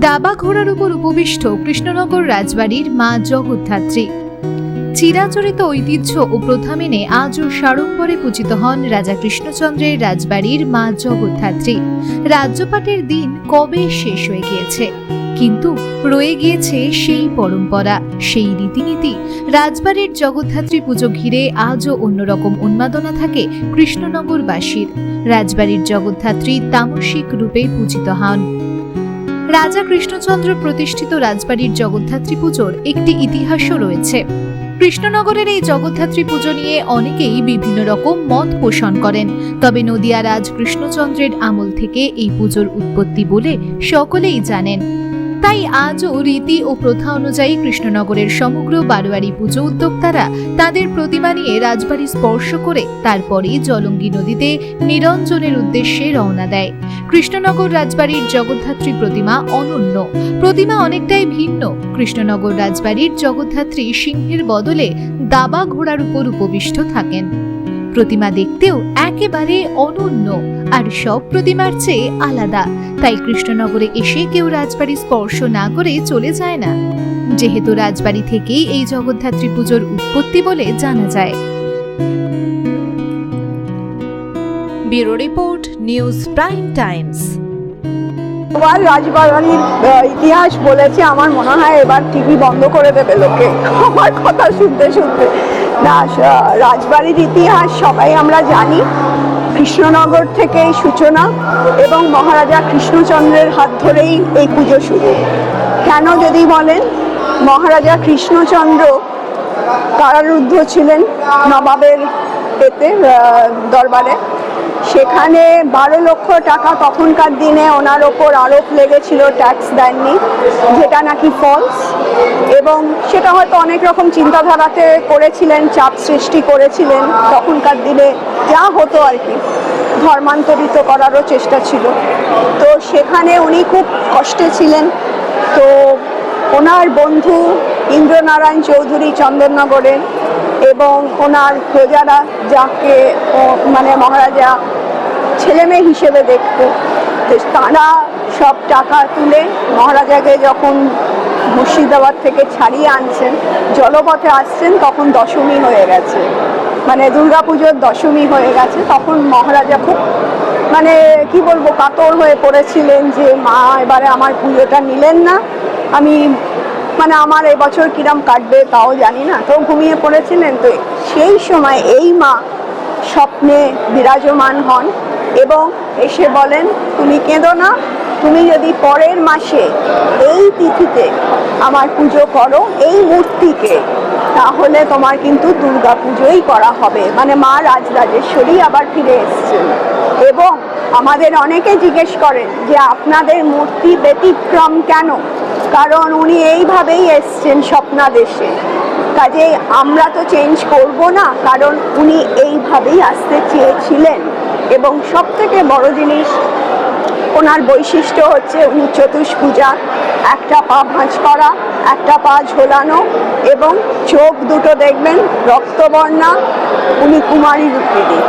দাবা ঘোড়ার উপর উপবিষ্ট কৃষ্ণনগর রাজবাড়ির মা জগদ্ধাত্রী। চিরাচরিত ঐতিহ্য ও প্রথা মেনে আজও সাড়ম্বরে পূজিত হন রাজা কৃষ্ণচন্দ্রের রাজবাড়ির মা জগদ্ধাত্রী। রাজ্যপাটের দিন কবে শেষ হয়ে গিয়েছে? কিন্তু রয়ে গিয়েছে সেই পরম্পরা, সেই রীতিনীতি। রাজবাড়ির জগদ্ধাত্রী পুজো ঘিরে আজও অন্যরকম উন্মাদনা থাকে কৃষ্ণনগরবাসীর। রাজবাড়ির জগদ্ধাত্রী তামসিক রূপে পূজিত হন। রাজা কৃষ্ণচন্দ্র প্রতিষ্ঠিত রাজবাড়ির জগদ্ধাত্রী পুজোর একটি ইতিহাসও রয়েছে। কৃষ্ণনগরের এই জগদ্ধাত্রী পুজো নিয়ে অনেকেই বিভিন্ন রকম মত পোষণ করেন। তবে নদিয়া রাজ কৃষ্ণচন্দ্রের আমল থেকে এই পুজোর উৎপত্তি বলে সকলেই জানেন। তাই আজও রীতি ও প্রথা অনুযায়ী কৃষ্ণনগরের সমগ্র বারোয়ারি পুজো উদ্যোক্তারা তাদের প্রতিমা নিয়ে রাজবাড়ি স্পর্শ করে তারপরেই জলঙ্গি নদীতে নিরঞ্জনের উদ্দেশ্যে রওনা দেয়। কৃষ্ণনগর রাজবাড়ির জগদ্ধাত্রী প্রতিমা অনন্য। প্রতিমা অনেকটাই ভিন্ন। কৃষ্ণনগর রাজবাড়ির জগদ্ধাত্রী সিংহের বদলে দাবা ঘোড়ার উপর উপবিষ্ট থাকেন। প্রতিমা দেখতেও একেবারে অনন্য, আর সব প্রতিমার চেয়ে আলাদা। তাই কৃষ্ণনগরে এসে কেউ রাজবাড়ি স্পর্শ না করে চলে যায় না। যেহেতু রাজবাড়ি থেকেই এই জগদ্ধাত্রী পুজোর উৎপত্তি বলে জানা যায়। Bureau report news prime times. আবার রাজবাড়ির ইতিহাস বলেছে, আমার মনে হয় এবার টিভি বন্ধ করে দেবে লোকে। আমার কথা শুনতে শুনতে। না রাজবাড়ির ইতিহাস সবাই আমরা জানি। কৃষ্ণনগর থেকে সূচনা এবং মহারাজা কৃষ্ণচন্দ্রের হাত ধরেই এই পুজো শুরু। কেন যদি বলেন, মহারাজা কৃষ্ণচন্দ্র কারারুদ্ধ ছিলেন নবাবের এতে দরবারে। সেখানে বারো লক্ষ টাকা তখনকার দিনে ওনার ওপর আরোপ লেগেছিল ট্যাক্স দেননি, যেটা নাকি ফলস এবং সেটা হয়তো অনেক রকম চিন্তাধারাতে করেছিলেন, চাপ সৃষ্টি করেছিলেন তখনকার দিনে, যা হতো আর কি, ধর্মান্তরিত করারও চেষ্টা ছিল। তো সেখানে উনি খুব কষ্টে ছিলেন। তো ওনার বন্ধু ইন্দ্রনারায়ণ চৌধুরী চন্দননগরে এবং ওনার প্রজারা যাকে মানে মহারাজা ছেলে মেয়ে হিসেবে দেখত তারা সব টাকা তুলে মহারাজাকে যখন মুর্শিদাবাদ থেকে ছাড়িয়ে আনছেন, জলপথে আসছেন, তখন দশমী হয়ে গেছে। মানে দুর্গাপুজোর দশমী হয়ে গেছে, তখন মহারাজা খুব মানে কি বলব, কাতর হয়ে পড়েছিলেন যে, মা, এবারে আমার পুজোটা নিলেন না। আমি মানে আমার এবছর কিরাম কাটবে তাও জানি না। তো ঘুমিয়ে পড়েছিলেন তো সেই সময় এই মা স্বপ্নে বিরাজমান হন এবং এসে বলেন, তুমি কেঁদো না, তুমি যদি পরের মাসে এই তিথিতে আমার পুজো করো, এই মূর্তিকে, তাহলে তোমার কিন্তু দুর্গা পুজোই করা হবে। মানে মা রাজরাজেশ্বরী আবার ফিরে এসছেন। এবং আমাদের অনেকে জিজ্ঞেস করেন যে, আপনাদের মূর্তি ব্যতিক্রম কেন? কারণ উনি এইভাবেই এসছেন স্বপ্নাদেশে। কাজে আমরা তো চেঞ্জ করব না, কারণ উনি এইভাবেই আসতে চেয়েছিলেন। এবং সব থেকে বড় জিনিস, ওনার বৈশিষ্ট্য হচ্ছে উনি চতুষ্পূজা, একটা পা ভাঁজ করা, একটা পা ঝোলানো এবং চোখ দুটো দেখবেন রক্তবর্ণা, উনি কুমারী রূপিণী